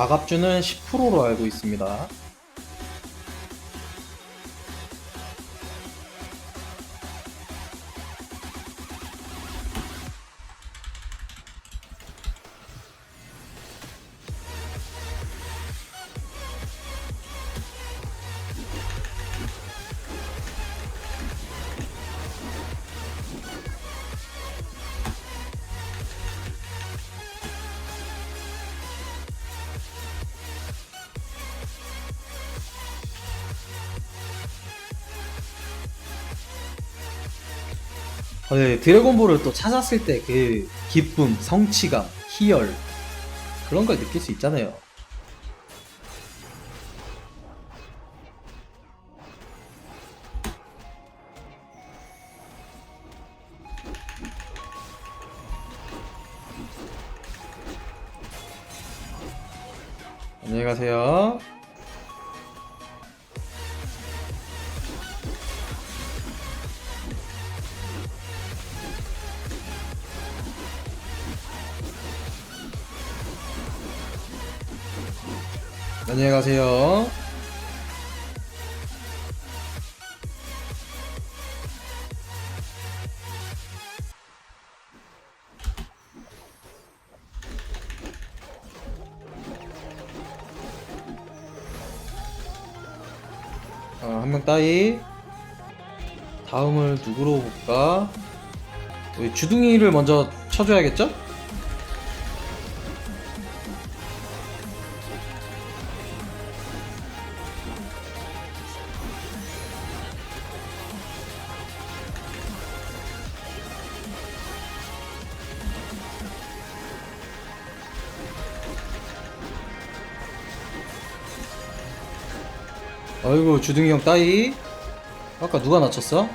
마갑주는 10%로 알고 있습니다. 네, 드래곤볼을 또 찾았을 때 그 기쁨, 성취감, 희열 그런 걸 느낄 수 있잖아요. 안녕히 가세요. 안녕히 가세요. 어, 한명 따이. 다음을 누구로 볼까? 우리 주둥이를 먼저 쳐줘야겠죠? 아이고 주둥이 형 따이 아까 누가 낮췄어?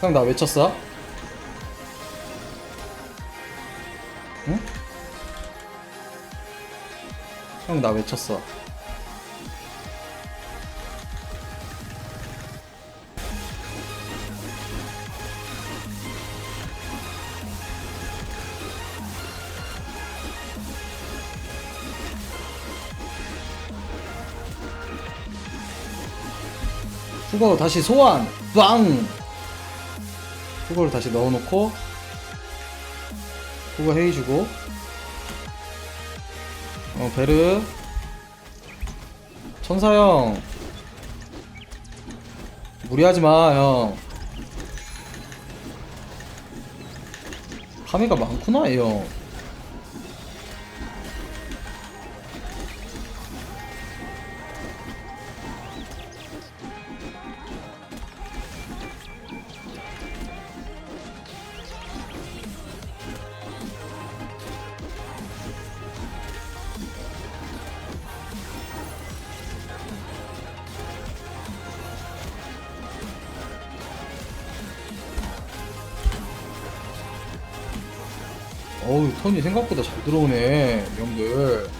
형 나 외쳤어? 응? 형 나 외쳤어 후거 다시 소환. 빵! 후거를 다시 넣어놓고 후거 헤이 주고. 어 베르. 천사형. 무리하지마 형. 카미가 많구나 이형 어우 턴이 생각보다 잘 들어오네 형들.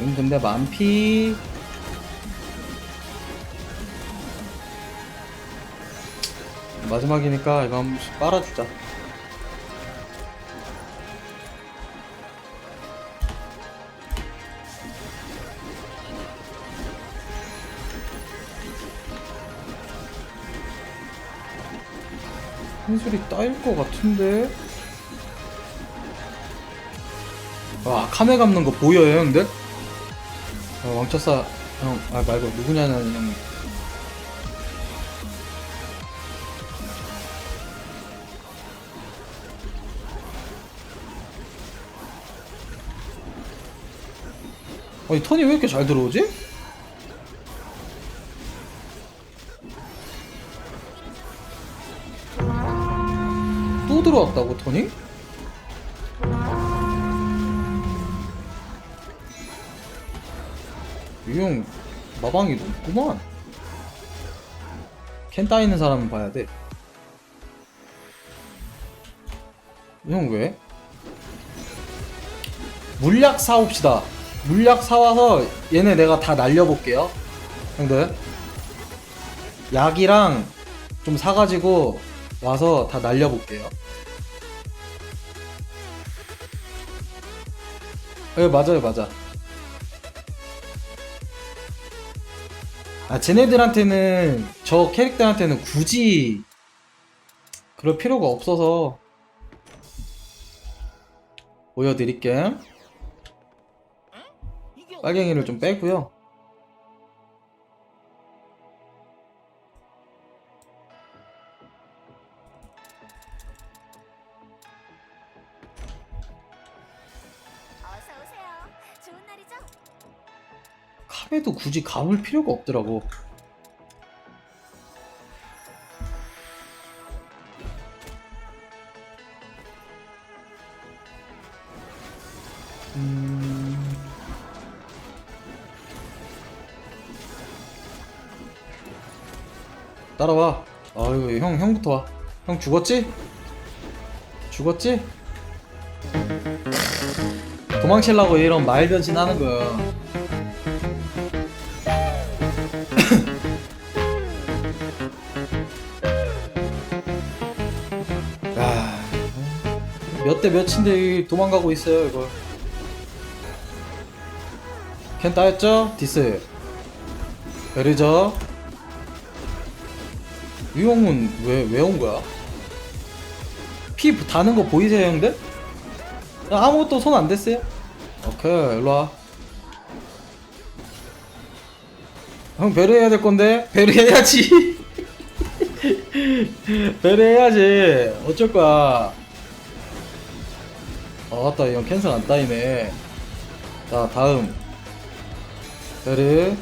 음 근데 만피. 마지막이니까 이거 한 번씩 빨아주자. 한술이 따일 것 같은데 와 카메 감는 거 보여요 형들? 어, 왕차사 형, 아 말고 누구냐는 형 아니 턴이 왜 이렇게 잘 들어오지? 또 들어왔다고 턴이? 이 형 마방이 높구만 캔 따이는 사람은 봐야 돼. 이 형 왜? 물약 사옵시다. 물약 사와서 얘네 내가 다 날려볼게요. 형들. 약이랑 좀 사가지고 와서 다 날려볼게요. 예, 맞아요, 맞아. 아, 쟤네들한테는, 저 캐릭터한테는 굳이 그럴 필요가 없어서 보여드릴게. 빨갱이를 좀 빼고요. 카메도 굳이 가볼 필요가 없더라고. 음... 따라와. 아유, 형, 형부터 와. 형 죽었지? 죽었지? 도망치려고 이런 말 변신 하는 거야. 야, 몇 대 몇인데 도망가고 있어요 이거. 캔 따였죠? 디스. 베르저. 이 형은 왜 왜 온 거야? 피 다는 거 보이세요 형들? 아무것도 손 안 댔어요? 오케이 일로 와. 형 배려해야 될 건데 배려해야지. 배려해야지. 어쩔 거야. 아 맞다 이형 캔슬 안 따이네. 자 다음 베르.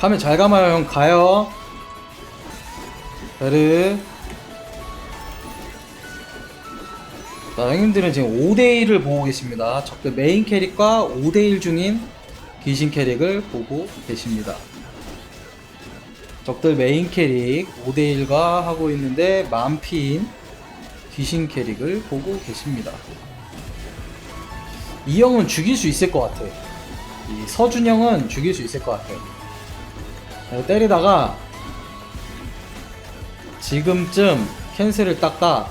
가면 잘 감아요 형 가요. 베르. 자, 형님들은 지금 5대1을 보고 계십니다. 적들 메인 캐릭과 5대1 중인 귀신 캐릭을 보고 계십니다. 적들 메인 캐릭 5대1과 하고 있는데 만피인 귀신 캐릭을 보고 계십니다. 이 형은 죽일 수 있을 것 같아. 이 서준 형은 죽일 수 있을 것 같아. 자, 때리다가 지금쯤 캔슬을 닦다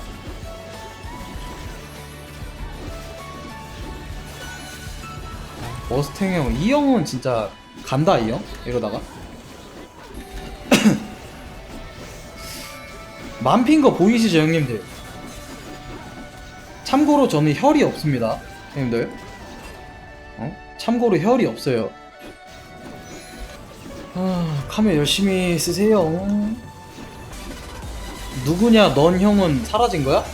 머스탱 형, 이 형은 진짜 간다 이 형? 이러다가 만핀 거 보이시죠 형님들? 참고로 저는 혈이 없습니다 형님들 어? 참고로 혈이 없어요 아, 카메 열심히 쓰세요 누구냐 넌 형은 사라진 거야?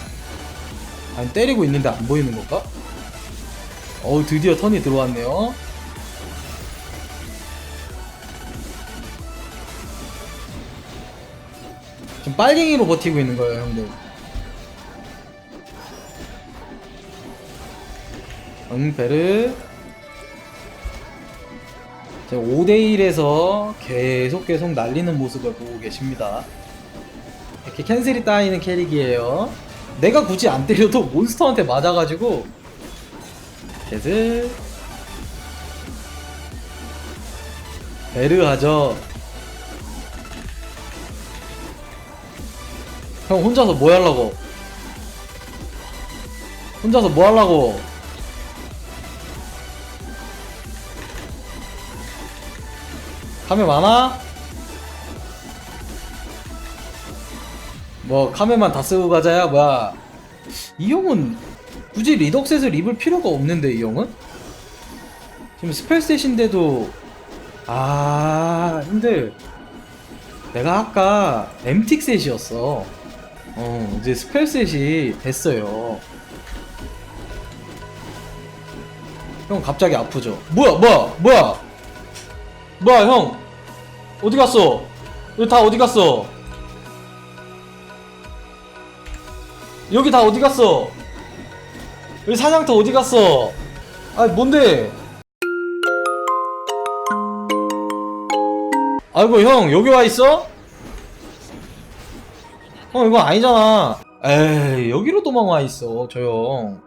아니 때리고 있는데 안 보이는 건가? 어우 드디어 턴이 들어왔네요 지금 빨갱이로 버티고 있는 거예요 형들. 응 베르. 5대1에서 계속 계속 날리는 모습을 보고 계십니다. 이렇게 캔슬이 따이는 캐릭이에요. 내가 굳이 안 때려도 몬스터한테 맞아가지고. 켓을 베르 하죠 형 혼자서 뭐 하려고? 혼자서 뭐 하려고? 카메 많아? 뭐 카메만 다 쓰고 가자야? 뭐야? 이 형은 굳이 리덕셋을 입을 필요가 없는데 이 형은? 지금 스펠셋인데도 아 근데 내가 아까 엠틱셋이었어 어 이제 스펠셋이 됐어요. 형 갑자기 아프죠? 뭐야 뭐야 뭐야? 뭐야 형? 어디 갔어? 여기 다 어디 갔어? 여기 다 어디 갔어? 여기 사냥터 어디 갔어? 아 뭔데? 아이고 형 여기 와 있어? 어 이거 아니잖아. 에이 여기로 도망와 있어 저 형.